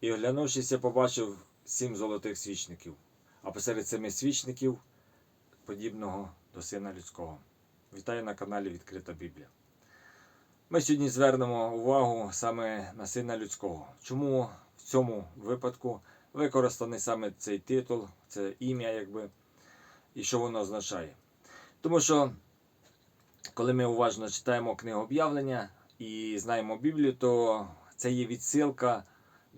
І оглянувшись, я побачив сім золотих свічників, а посеред семи свічників подібного до сина людського. Вітаю на каналі Відкрита Біблія. Ми сьогодні звернемо увагу саме на сина людського. Чому в цьому випадку використаний саме цей титул, це ім'я, якби, і що воно означає? Тому що, коли ми уважно читаємо книгу об'явлення і знаємо Біблію, то це є відсилка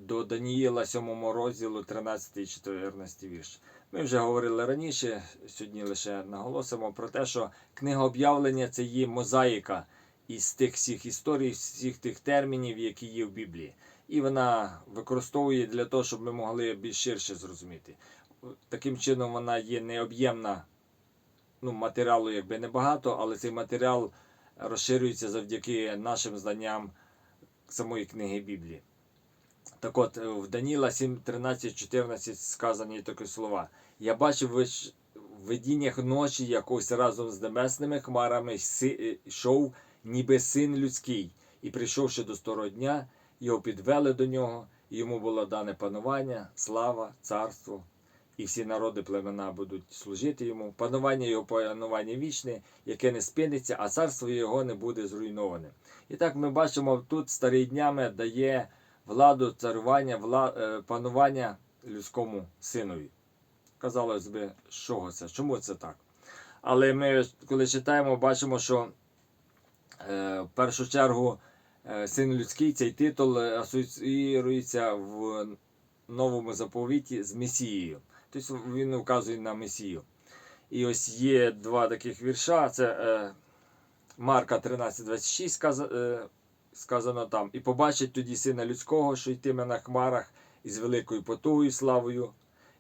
до Даніїла 7 розділу 13 і 14 вірш. Ми вже говорили раніше, сьогодні лише наголосимо про те, що книга об'явлення це є мозаїка із тих всіх історій, всіх тих термінів, які є в Біблії. І вона використовує для того, щоб ми могли більш ширше зрозуміти. Таким чином, вона є необ'ємна, ну, матеріалу якби небагато, але цей матеріал розширюється завдяки нашим знанням самої книги Біблії. Так от, е, в Даніла 7, 13, 14 сказані такі слова. Я бачив в видіннях ночі якось разом з небесними хмарами е, йшов, ніби син людський, і прийшовши до старого дня, його підвели до нього, йому було дане панування, слава, царство, і всі народи племена будуть служити йому. Панування його панування вічне, яке не спиниться, а царство його не буде зруйноване. І так ми бачимо, тут старий днями дає владу царювання, вла, е, панування людському синові. Казалось би, чого це? Чому це так? Але ми, коли читаємо, бачимо, що е, в першу чергу е, син людський цей титул е, асоціюється в новому заповіті з Месією. Тобто він вказує на Месію. І ось є два таких вірша. Це е, Марка 13,26 сказа, е, сказано там. І побачить тоді сина людського, що йтиме на хмарах із великою потугою, славою.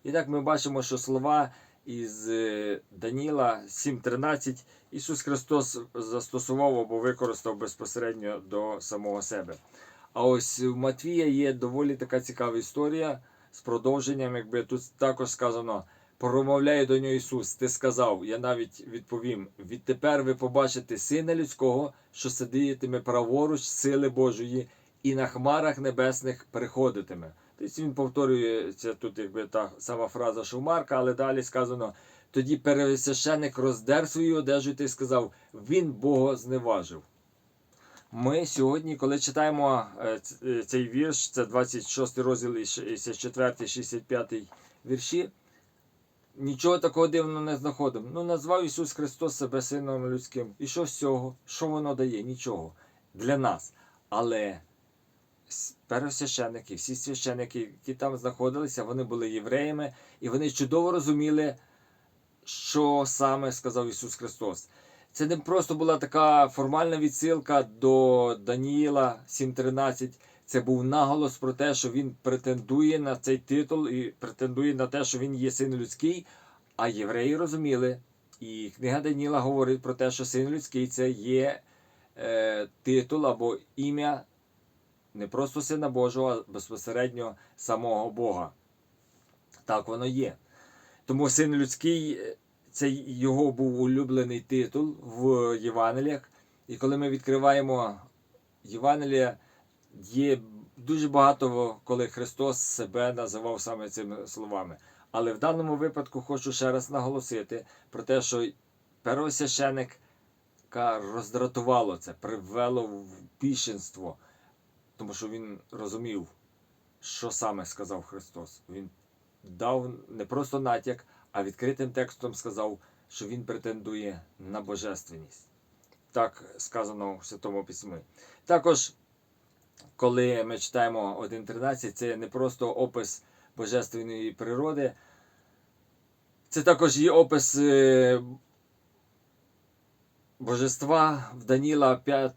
І так ми бачимо, що слова із е, Даніла 7.13 Ісус Христос застосував або використав безпосередньо до самого себе. А ось в Матвія є доволі така цікава історія з продовженням, якби тут також сказано. Промовляє до нього Ісус, ти сказав, я навіть відповім: відтепер ви побачите Сина Людського, що сидітиме праворуч сили Божої, і на хмарах небесних приходитиме. Тобто він повторюється тут, якби та сама фраза, що в Марка, але далі сказано: тоді пересвященик роздер свою одежу і сказав: Він Бога зневажив. Ми сьогодні, коли читаємо е, е, цей вірш, це 26 розділ і 64, 65 вірші, нічого такого дивного не знаходимо. Ну, назвав Ісус Христос себе Сином людським. І що з цього? Що воно дає? Нічого. Для нас. Але первосвященники, всі священники, які там знаходилися, вони були євреями, і вони чудово розуміли, що саме сказав Ісус Христос. Це не просто була така формальна відсилка до Даніїла 7.13. Це був наголос про те, що він претендує на цей титул і претендує на те, що він є син людський. А євреї розуміли, і книга Даніла говорить про те, що син людський це є е, титул або ім'я не просто Сина Божого, а безпосередньо самого Бога. Так воно є. Тому син людський е, це його був улюблений титул в Євангеліях. І коли ми відкриваємо Євангелія, є дуже багато, коли Христос себе називав саме цими словами. Але в даному випадку хочу ще раз наголосити про те, що первосвященика роздратувало це, привело в більшинство, тому що він розумів, що саме сказав Христос. Він дав не просто натяк, а відкритим текстом сказав, що він претендує на божественність. Так сказано в Святому Письмі. Також, коли ми читаємо 1.13, це не просто опис божественної природи, це також є опис е, божества в Даніла 5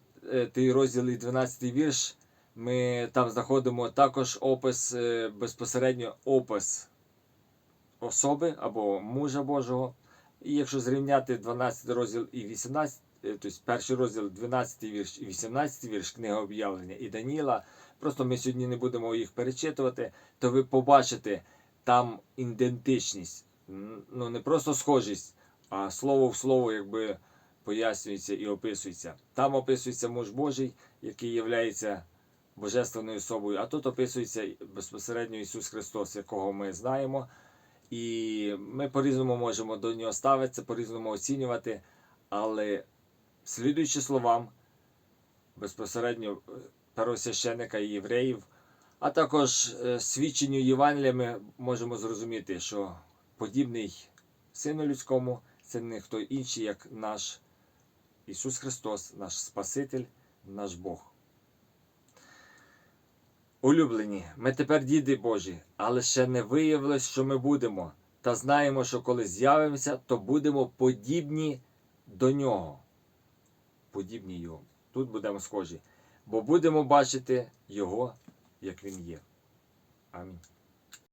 розділ і 12 вірш. Ми там знаходимо також опис, е, безпосередньо опис особи або мужа Божого. І якщо зрівняти 12 розділ і 18, е, тобто перший розділ, 12 вірш і 18 вірш книги об'явлення і Даніла, просто ми сьогодні не будемо їх перечитувати, то ви побачите там ідентичність. Ну не просто схожість, а слово в слово, якби пояснюється і описується. Там описується муж Божий, який є божественною особою, а тут описується безпосередньо Ісус Христос, якого ми знаємо. І ми по-різному можемо до нього ставитися, по-різному оцінювати, але слідуючи словам безпосередньо е, первосвященника і євреїв, а також е, свідченню Євангелія ми можемо зрозуміти, що подібний Сину людському це не хто інший, як наш Ісус Христос, наш Спаситель, наш Бог. Улюблені, ми тепер діти Божі, але ще не виявилось, що ми будемо, та знаємо, що коли з'явимося, то будемо подібні до Нього. Подібні Його. Тут будемо схожі, бо будемо бачити Його, як Він є. Амінь.